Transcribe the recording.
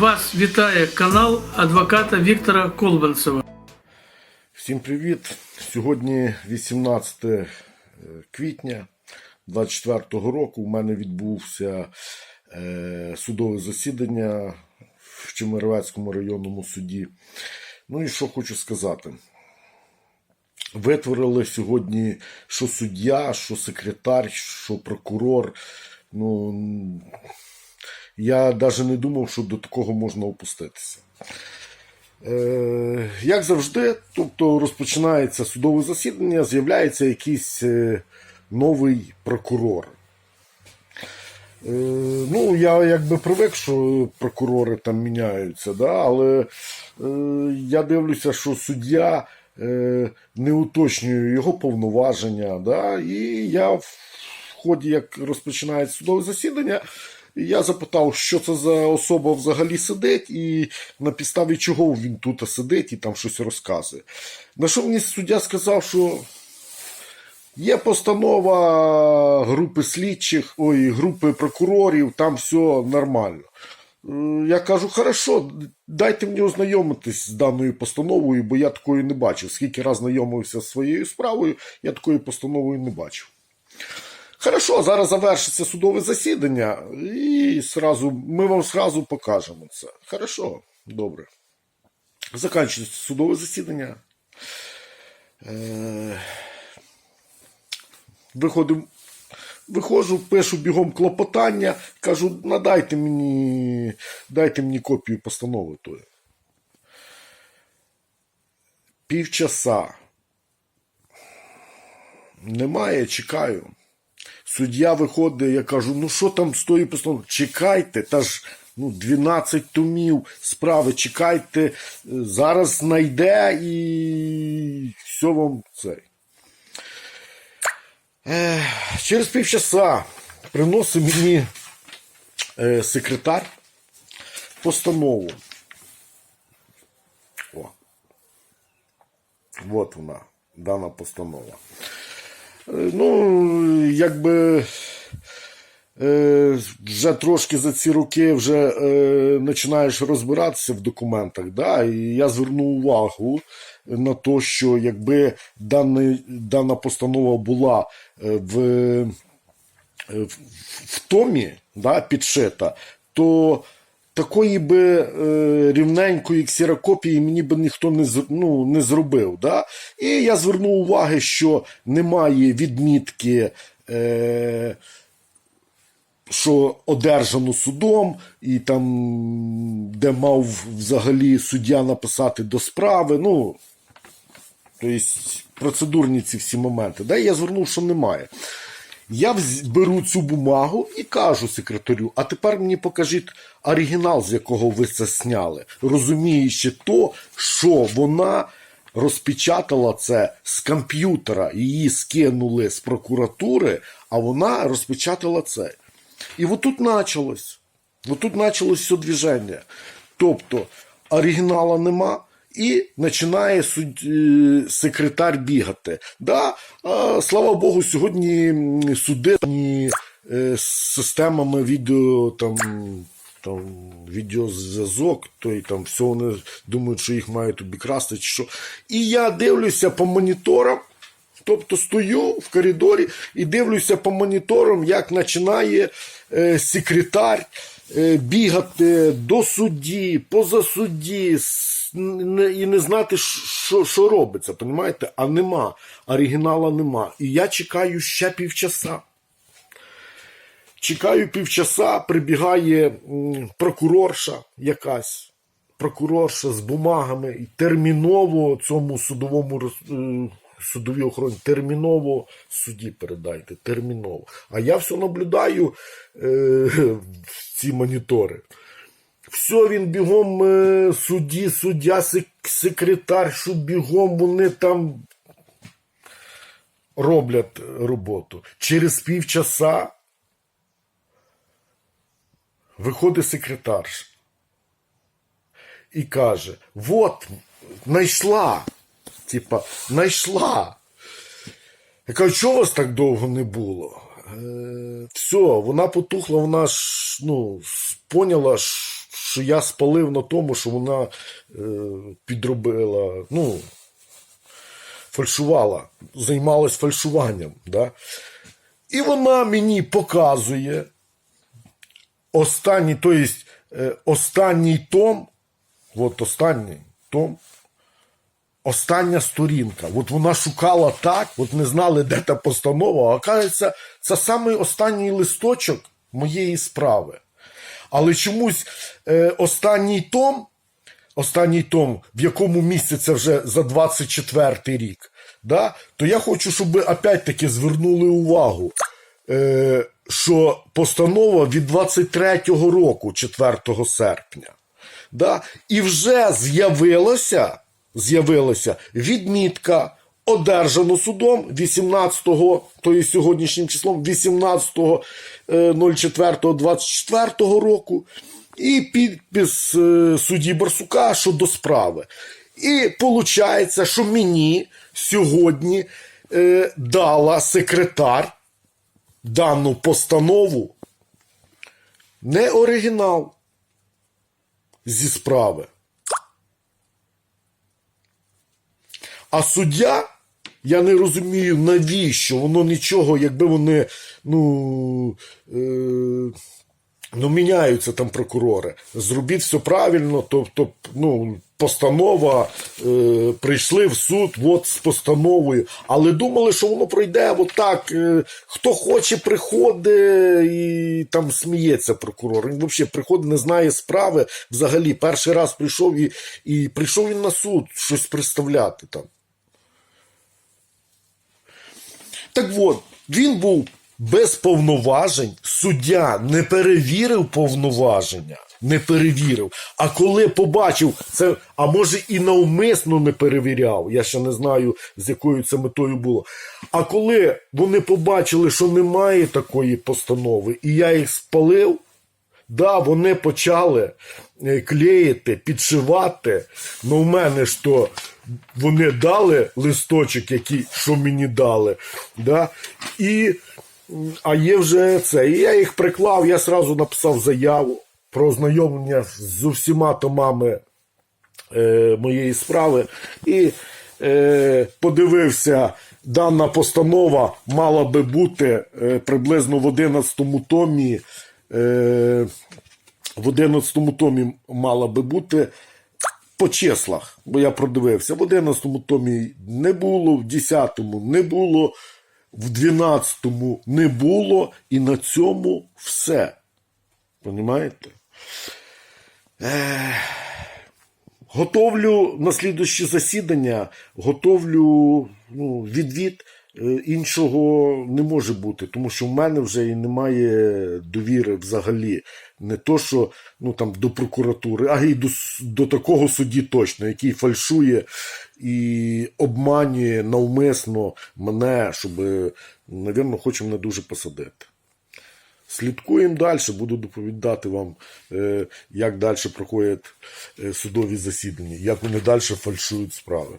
Вас вітає канал адвоката Віктора Колбанцева. Всім привіт! Сьогодні 18 е, квітня 24 року. У мене відбувся е, судове засідання в Чемеровецькому районному суді. Ну і що хочу сказати. Витворили сьогодні, що суддя, що секретар, що прокурор. Ну, я навіть не думав, що до такого можна опуститися. Е, як завжди, тобто розпочинається судове засідання, з'являється якийсь е, новий прокурор. Е, ну, я якби привик, що прокурори там міняються, да? але е, я дивлюся, що суддя е, не уточнює його повноваження. Да? І я в ході, як розпочинається судове засідання, я запитав, що це за особа взагалі сидить, і на підставі чого він тут сидить і там щось розказує. На що мені суддя сказав, що є постанова групи слідчих, ой, групи прокурорів, там все нормально. Е, Я кажу, хорошо, дайте мені ознайомитись з даною постановою, бо я такої не бачив. Скільки раз знайомився з своєю справою, я такої постанови не бачив. Хорошо, зараз завершиться судове засідання, і сразу, ми вам сразу покажемо це. Хорошо, добре. Закінчується судове засідання. Е, Виходимо, виходжу, пишу бігом клопотання, кажу, надайте мені, дайте мені копію постанови тої. Півчаса. Немає, чекаю. Суддя виходить, я кажу, ну що там з тої постанови? Чекайте, та ж ну, 12 томів справи, чекайте, зараз знайде і все вам цей. Е, через півчаса приносить мені е, секретар постанову. О. От вона, дана постанова. Е, Ну, якби е, вже трошки за ці роки вже е, починаєш розбиратися в документах. Да? І я звернув увагу на те, що якби дана, дана постанова була в, в, в томі да, підшита, то такої би е, рівненької ксерокопії мені би ніхто не, ну, не зробив. Да? І я звернув увагу, що немає відмітки. Е, що одержано судом, і там, де мав взагалі суддя написати до справи. Ну, тобто процедурні ці всі моменти. Да? Я звернув, що немає. Я беру цю бумагу і кажу секретарю, а тепер мені покажіть оригінал, з якого ви це сняли, розуміючи то, що вона розпечатала це з комп'ютера, її скинули з прокуратури, а вона розпечатала це. І отут почалось. Отут почалось все движення. Тобто оригінала нема. І починає суд... е, секретар бігати. Да, слава Богу, сьогодні суди е, системами відео там. Там відеозв'язок, то і там все вони думають, що їх мають обікрасти чи що. І я дивлюся по моніторам, Тобто стою в коридорі і дивлюся по моніторам, як починає е, секретар е, бігати до судді, поза судді і не знати, що, що робиться. Понімаєте? А нема. Оригінала нема. І я чекаю ще півчаса. Чекаю півчаса, прибігає прокурорша якась. Прокурорша з бумагами і терміново цьому судовому е, судовій охороні терміново судді передайте. Терміново. А я все наблюдаю е, ці монітори. Все, він бігом е, судді, суддя, сек- секретар, що бігом вони там роблять роботу. Через півчаса виходить секретарша і каже: Вот, знайшла. Типа, знайшла. Я кажу, чого вас так довго не було? Е, все, вона потухла, вона ж ну, поняла, ш- що я спалив на тому, що вона е, підробила, ну, фальшувала, займалась фальшуванням. Да? І вона мені показує останній, то есть, е, останній том, от останній том, остання сторінка. От вона шукала так, от не знали, де та постанова. А кажеться, це самий останній листочок моєї справи. Але чомусь е, останній том, останній том, в якому місці це вже за 24 рік, да, то я хочу, щоб ви опять-таки звернули увагу, е, що постанова від 23-го року, 4 серпня. Да, і вже з'явилося, з'явилася відмітка. Одержано судом 18-го, то є сьогоднішнім числом, 18.04.24 року, і підпис е, судді Барсука щодо справи. І виходить, що мені сьогодні е, дала секретар дану постанову не оригінал зі справи. А суддя, я не розумію, навіщо воно нічого, якби вони, ну. Е, Ну, міняються там прокурори. Зробіть все правильно, тобто, ну, постанова, е, прийшли в суд от з постановою, але думали, що воно пройде отак. Е, хто хоче, приходить і там сміється прокурор. Він взагалі приходить, не знає справи. Взагалі, перший раз прийшов і, і прийшов він на суд щось представляти там. Так от, він був без повноважень, суддя не перевірив повноваження, не перевірив. А коли побачив це, а може і навмисно не перевіряв, я ще не знаю, з якою це метою було. А коли вони побачили, що немає такої постанови, і я їх спалив, Да, вони почали е, клеїти, підшивати. Ну, в мене ж то вони дали листочок, який, що мені дали. Да? І, а є вже це. І я їх приклав, я сразу написав заяву про ознайомлення з усіма томами е, моєї справи. І е, подивився, дана постанова мала би бути е, приблизно в 11 томі. Е, в 11 томі мала би бути по числах, бо я продивився. В 11 томі не було, в 10-му не було, в 12-му не було, і на цьому все. Понімаєте? Готовлю на слідуюче засідання, готовлю ну, відвід. Е, Іншого не може бути, тому що в мене вже і немає довіри взагалі. Не то, що ну, там, до прокуратури, а й до, до такого судді точно, який фальшує і обманює навмисно мене, щоб, напевно, хоче мене дуже посадити. Слідкуємо далі, буду доповідати вам, е, як далі проходять е, судові засідання, як вони далі фальшують справи.